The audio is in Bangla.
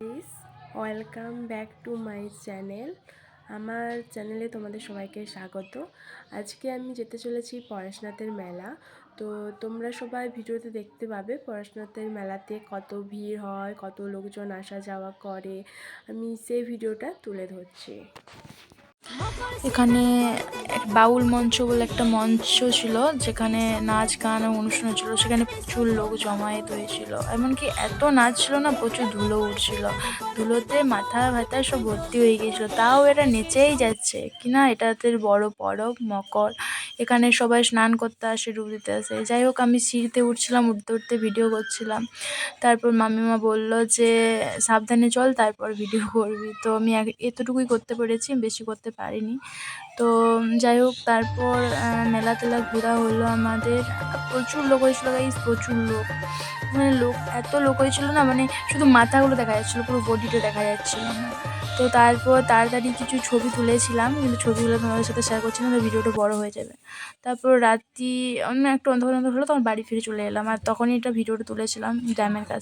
Please welcome back to my channel আমার চ্যানেলে তোমাদের সবাইকে স্বাগত। আজকে আমি যেতে চলেছি পড়াশনাথের মেলা। তো তোমরা সবাই ভিডিওতে দেখতে পাবে পড়াশনাথের মেলাতে কত ভিড় হয়, কত লোকজন আসা যাওয়া করে। আমি সেই ভিডিওটা তুলে ধরছি। এখানে বাউল মঞ্চ বলে একটা মঞ্চ ছিল, যেখানে নাচ গান অনুষ্ঠান ছিল সেখানে প্রচুর লোক জমায়েত হয়েছিল। এমনকি এত নাচ ছিল না, প্রচুর ধুলো উঠছিল। ধুলোতে মাথা ভাতা সব ভর্তি হয়ে গিয়েছিল। তাও এরা নেচেই যাচ্ছে। কিনা এটাদের বড় পরব মকর। এখানে সবাই স্নান করতে আসে ডুব দিতে আসে। যাই হোক, আমি সিঁড়িতে উঠছিলাম, উঠতে উঠতে ভিডিও করছিলাম। তারপর মামিমা বলল যে, সাবধানে চল, তারপর ভিডিও করবি। তো আমি এতটুকুই করতে পেরেছি বেশি করতে পারিনি। তো যাই হোক, তারপর মেলা তেলা ঘোরা হলো আমাদের। প্রচুর লোক হয়েছিল গাইস প্রচুর লোক। মানে লোক, এত লোক হয়েছিল না মানে শুধু মাথাগুলো দেখা যাচ্ছিল, পুরো বডিটা দেখা যাচ্ছিল না। তো তারপর তাড়াতাড়ি কিছু ছবি তুলেছিলাম, কিন্তু ছবিগুলো তোমাদের সাথে শেয়ার করছি না ভিডিওটা বড় হয়ে যাবে। তারপর রাত্রি, আমি একটু অন্ধকার অন্ধকার হলো, তখন বাড়ি ফিরে চলে এলাম, আর তখনই এটা ভিডিওটা তুলেছিলাম ড্যামের কাছে।